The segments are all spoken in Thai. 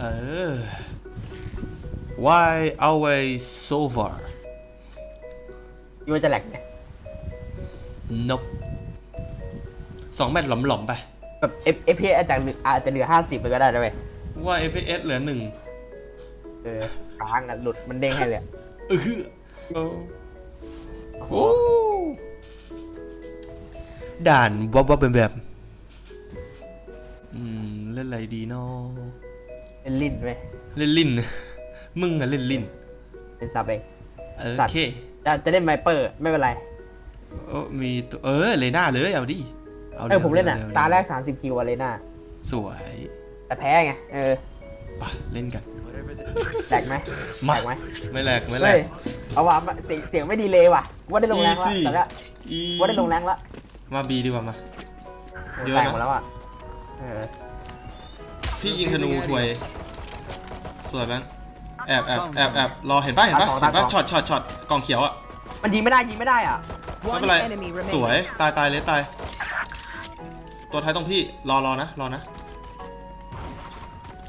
เออ why always so far ยูว่าจะแหลกไหมนกสองแมตช์หลอมๆไป แบบ F F P S อาจจะเหลืออาจจะเหลือห้าสิบไปก็ได้นะเว้ยว่า FPS เหลือหนึ่งเออค้างอะหลุดมันเด้งให้เลยอะเออโอ้ด่านวับวับเป็นแบบ อืม เล่นอะไรดีเนาะ เป็นลิ้นเว้ยเล่นลิ้น มึงอะเล่นลิ้นเป็นซับเอง เออสัโอตว์เคจะจะเล่นไมเปอร์ไม่เป็นไรเออมีตัวเออเลยหน้าเลยเอาดิเออผมเล่นอะร็วๆตาแรก 30 คิวอะเลยน่าสวยแต่แพ้ไง เออปะเล่นกัน แหลกไหมมาแหลกไหมไม่แหลกไม่แหลเฮ้ก ยเอาว่าเสียงเสียงไม่ดีเลยว่ะ ว่าได้ลงแรงแล้ว Easy แต่ละอีว่าได้ลงแรงแล้วมาบีดีกว่ามา เยอะแตนะกหมดแล้วอะเออพี่ยิงธนูถวย สวยแบงค์แอบแอบแอบแอบรอเห็นปะเห็นปะตาสองเห็นปะตาสองช็อตช็อตช็อตกองเขียวอะมันยิงไม่ได้ยิงไม่ได้อะไม่ One เป็นไร enemy สวย remaining. ตายตายเลยตาย ตัวท้ายตรงพี่รอรอนะรอนะ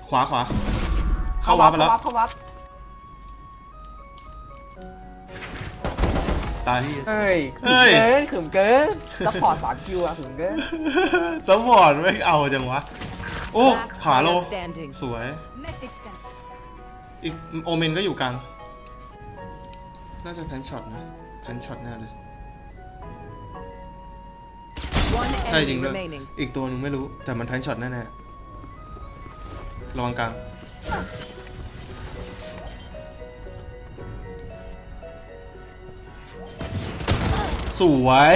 ขวาขวาเข้าวับไปแล้วเข้าวับตายเฮ้ยเฮ้ยเกินขึมเกินซัพพอร์ตสามคิวอะขึมเกินสปอร์ตไม่เอาจังวะโอ้ Last ขวาโล player standing. สวย Message sent. อีกโอเมนก็อยู่กลาง น่าจะแพนช็อตนะ แพนช็อตแน่เลย One ใช่จริง enemy ด้วย remaining. อีกตัวหนึงไม่รู้ แต่มันแพนช็อตแน่ๆระวังกลาง สวย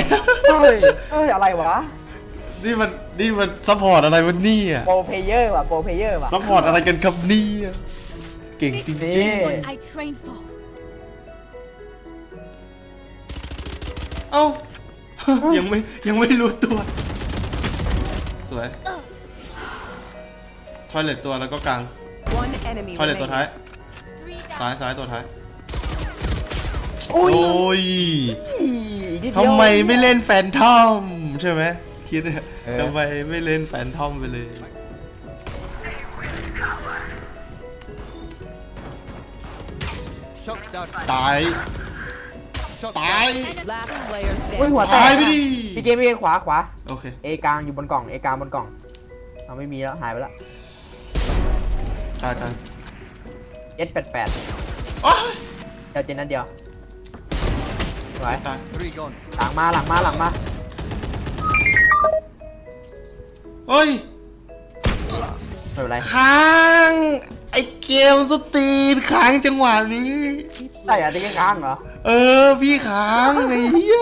เฮ้ย เฮ้ย อะไรวะนี่มันนี่มันซัพพอร์ตอะไรวันนี้อะโปรเพลเยอร์ว่ะโปรเพลเยอร์ว่ะซัพพอร์ตอะไรกันครับเนี่ย เก่งจริงนี่ๆ I trained for. เอ้า ยังไม่ยังไม่รู้ตัว สวย ทอยเลตตัวแล้วก็กลาง One enemy ทอยเลตตัวท้าย remaining. ซ้ายซ้ายตัวท้ายอุ้โอ้ยยอีกนิดเดียวทำไมไม่เล่นแฟนทอม ใช่ไหมคิดอะเออ ทำไมไม่เล่นแฟนทอมไปเลย ตาย Shock ตาย Last player อุ้ย standing. หัวแตกตายไปดิ พี่เกมพี่เกมขวาขวาโอเค เอกลางอยู่บนกล่องเอกลางบนกล่องเอาไม่มีแล้วหายไปแล้วตายตาย S แปดแปดโอ๊ยเดียวเจนนัดเดียวสวยตาย Three gone. หลังมาหลังมาหลังมาเฮ้ย ไม่เป็นไรค้าง ไอเกมสตรีนค้างจังหวะนี้ ใช่เหรอที่ค้างเหรอ เออ พี่ค้างไอ้เหี้ย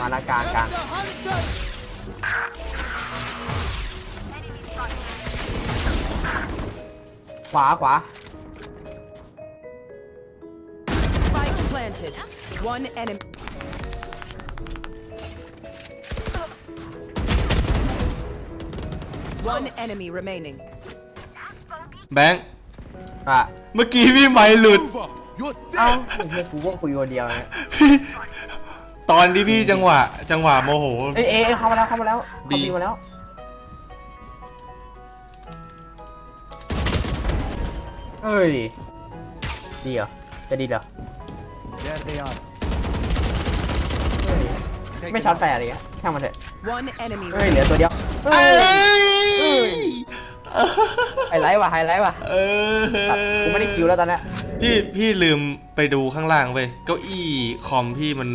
มาละกลางกลางขวาขวา Spike planted. One enemy. One enemy remaining. แบงค์อะเมื่อกี้พี่ไม่หลุด Over. You're เอ้า dead. ไอ้เฮียกูก็คุยคนเดียวนะพี่ตอนที่พี่จังหวะ จังหวะโมโห เอ้ยเอ้ยเอ้ยเข้ามาแล้วเข้ามาแล้วดีเข้าบีมาแล้วเฮ้ยดีเหรอจะดีเหรอ There they are. เฮ้ย Take ไม่ them ช็อต out. แฟร์เลยอะช่างมันเถอะ One enemy เฮ้ยเหลือตัวเดียวเฮ้เอ้ยย ไฮไลท์ว่ะไฮไลท์ว่ะเออตัดกูไม่ได้คิวแล้วตอนเนี้ยพี่พี่ลืมไปดูข้างล่างเว้ยเก้าอี้คอมพี่มัน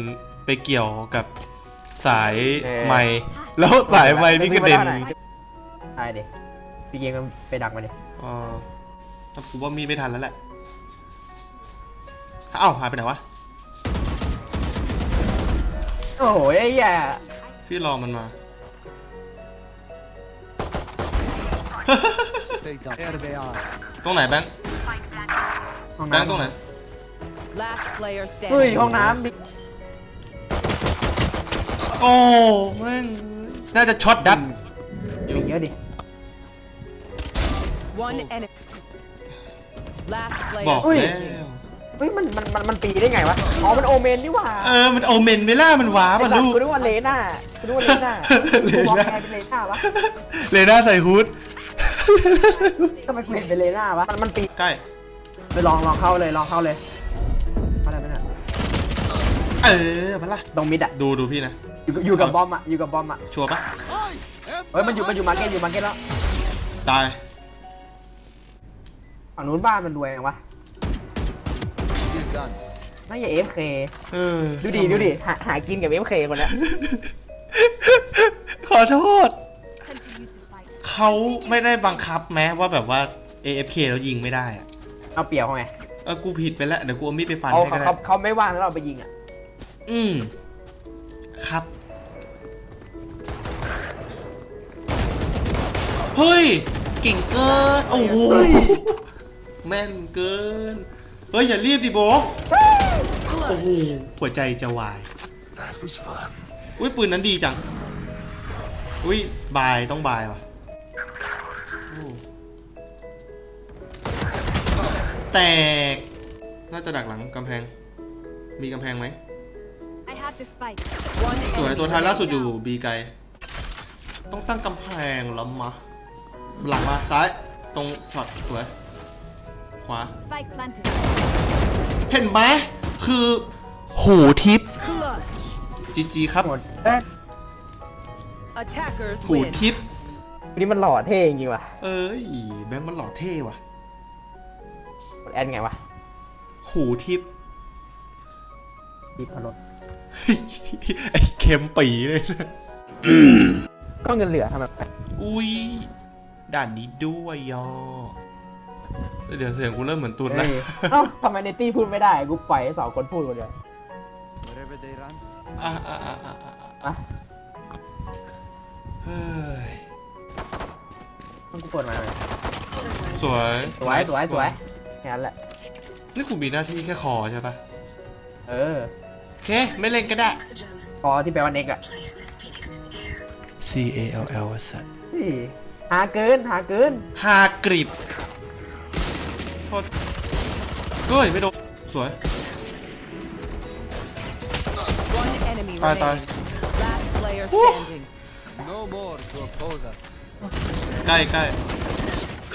ไปเกี่ยวกับสายไม้แล้วสายไม้พี่กระเด็นใช่ดิพี่เกมมันไปดักมาดิอ๋อถ้ากูว่ามีไม่ทันแล้วแหละเอ้าหายไปไหนวะโอ้โหไอ้เหี้ยพี่รอมันมา ตรงไหนแบงค์ห้องแบงค์ตรงไหน Last player เฮ้ย standing. ห้องน้ำบิ๊กโอ้แม่งน่าจะช็อตดัดอยู่เยอะดิ One enemy. Last บอก player แล้ว standing. เฮ้ยมันมันมันมันปีได้ไงวะ อ๋อ มันโอเมนนี่หว่าเออมันโอเมนไม่ล่ามันว้าไอ้ป่ะสัตลูว์กกูนึกว่าเลน่ากูนึกว่าเลน่าเลกูน่ามองใครเป็นเลน่าวะ เลน่าใส่ฮูด ทำไมกูเห็นเป็นเลน่าวะมันมันปีใกล้ ไปลองลองเข้าเลยลองเข้าเลยเข้าได้ไหมเนี่ยเออมาละตรงมิดอะดูดูพี่นะ อยู่กับอยู่กับบอมอะอยู่กับบอมอะชัวร์ปะเฮ้ยมันอยู่มันอยู่มาร์เก็ตอยู่มาร์เก็ตแล้วตายฝั่งนู้นบ้านมันรวยยังวะ He's done. น่าจะเอฟเคเออดูดิดูดิหาหากินกับเอฟเคคนเนี้ยขอโทษ เขาไม่ได้บังคับแม้ว่าแบบว่า AFK แล้วยิงไม่ได้อะเอาเปรียบเขาไงเออกูผิดไปแล้วเดี๋ยวกูเอามีดไปฟันเขาให้ก็ได้เขาเขาไม่ว่างแล้วเราไปยิงอะอืมครับ เฮ้ยเก่งเกินโอ้โหแม่นเกิน เฮ้ยอย่ารีบดิโบกโอ้โหหัวใจจะวายอุ้ยปืนนั้นดีจัง อุ้ยบายต้องบายว่ะโอ้ แตก น่าจะดักหลังกำแพง มีกำแพงไหม I have the spike. One สวย enemy ตัวท้ายล่าสุดอยู่บีไกล ต้องตั้งกำแพงแล้วมะ หลังมาซ้าย ตรงช็อตสวย ขวา Spike planted. เห็นไหม คือ หูทิพย์ clutch. จีจีครับหมดเอ้ย Attackers หู win. ทิพย์ วันนี้มันหล่อเท่จริงๆว่ะเอ้ย แบงค์มันหล่อเท่ว่ะกดแอนไงวะหูทิพย์ดีพอรถไอ้เค็มปีเลยก็เงินเหลือทำไมอุ้ยด่านนี้ด้วยยอเดี๋ยวเสียงกูเริ่มเหมือนตุนเฮ้นะยเอ้าทำไมในตี้พูดไม่ได้ กูปล่อยให้สองคนพูดคนเดียว Wherever they run, อะอะอะอะอะอะเฮ้ย ต้องกูเปิดมาเลยสวย สวยสวย สวยแค่นั้นแหละ นี่กูมีหน้าที่แค่คอใช่ปะเออ โอเค ไม่เล่นก็ได้ พอที่แปลว่าเน็กอะ C A L L สัตนี่หาเกิน หาเกิน ฮากริบโทษเฮ้ย ไม่โดน สวย One enemy ตายตาย remaining. Last player standing. no more to oppose us. ใกล้ใกล้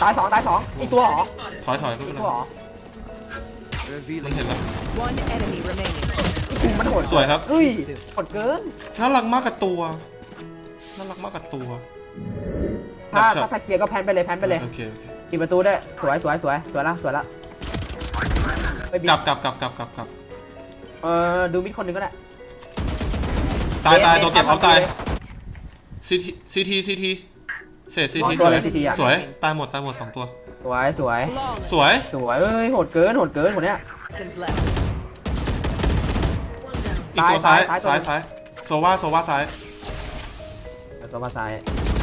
ตายสองตายสองอีกตัวเหรอถอยถอยเพื่อีอกนตัวเหรอมัน Revealing. เห็นแล้ว One enemy remaining. มันโหดสวยครับ เฮ้ยโหดเกิน น่ารักมากกับตัว น่ารักมากกับตัวถ้าดักช็อถ้าตถ้าเคลียร์ก็แพนไปเลยแพนไปเลยโอเคโอเคปิดประตูได้วยสวยสวยสวยสวยละสวยละไปบีกลับกลับกลับกลับกลับกลับเออดูมิดคนหนึ่งก็ได้ตายตายเอ๊ะตัวเก็บเอ๊ะเอาตายเอ๊ะซีทีซีทีซีที เศษซีทีตัสววยเลย CT อะ สวย ตายหมด ตายหมดสองตัว สวยสวย Flawless. สวย สวยเอ้ยโหดเกินโหดเกินคนเนี้ย Seconds left. อีกตัวซ้ายซ้ายซ้ายซ้าย ซ้าย โซวาโซวาซ้ายเดี๋ยวตัวมาซ้าย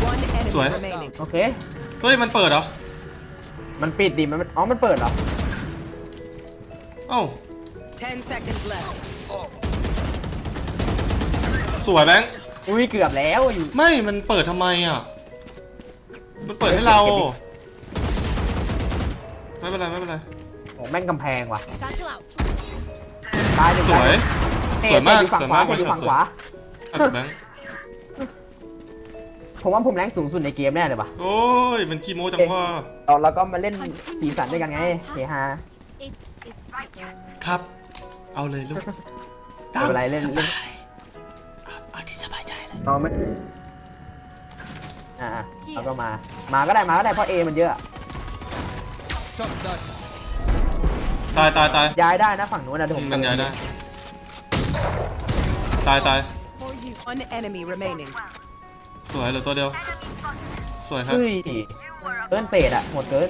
One enemy Swear. remaining. โอเค เฮ้ย มันเปิดเหรอ มันปิดดิมันอ๋อมันเปิดเหรอเอ้า Ten seconds left. สวยแบงค์ อุ้ยเกือบแล้วอยู่ไม่ มันเปิดทำไมอะ มันเปิดให้เรา ไม่เป็นไรไม่เป็นไรโอ้แม่งกำแพงว่ะ Satchel out. ตายหนึ่งสวยเตะสวยมากเตะอยู่ฝั่งสวยขวามากเตะอยู่ฝั่งสวยขวาอะแบงค์ผมว่าผมแรงสูงสุดในเกมแน่เลยป่ะ โอ้ย มันขี้โม้จังว่าเราเราก็มาเล่นสีสันด้วยกันไงเฮฮา It's, it's right here. ครับ เอาเลยลูกไม่เป็นไรเล่นเล่นสบายเอาเอาที่สบายใจเลยเราไม่ อ่าเราก็มา มาก็ได้มาก็ได้เพราะเอมันเยอะ Shot done. ตายตายตายย้ายได้นะฝั่งนู้นนะเดี๋ยวผมมันย้ายได้ตายตาย For you. One enemy remaining. สวยเหลือตัวเดียว สวยครับ เฮ้ยเกินเศษอะหมดเกิน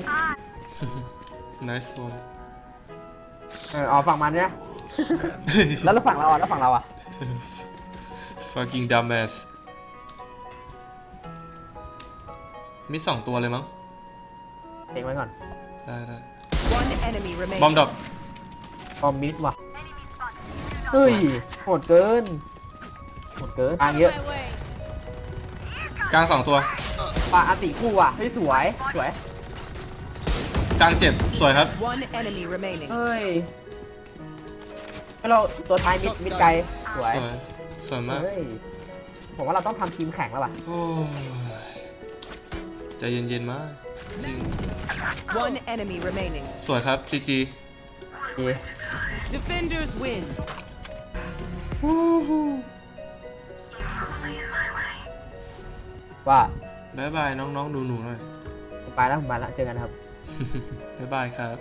nice one เออเอาฝั่งมันเนี่ยแล้วแล้วฝั่งเราอะแล้วฝั่งเราอะ fucking dumbass มีสองตัวเลยมั้งเองไว้ก่อนได้ได้ One enemy remaining. บอมดรอปคอมมิดว่ะเฮ้ยโหดเกินโหดเกินทางเยอะ My way. กลางสองตัวปาอาติคู่อะเฮ้ยสวยสวยกลางเจ็บสวยครับ One enemy remaining. เฮ้ยให้เราตัวท้ายมิดมิดไกลสวยสวยสวยมากเฮ้ยผมว่าเราต้องทำทีมแข่งแล้วป่ะโอ้ย ใจเย็นๆมากจริง One enemy remaining. สวยครับจีจีดี Defenders win. ว่าบายบายน้องๆหนูๆหน่อย ผมไปแล้วผมไปแล้วเจอกันครับบ๊ายบายครับ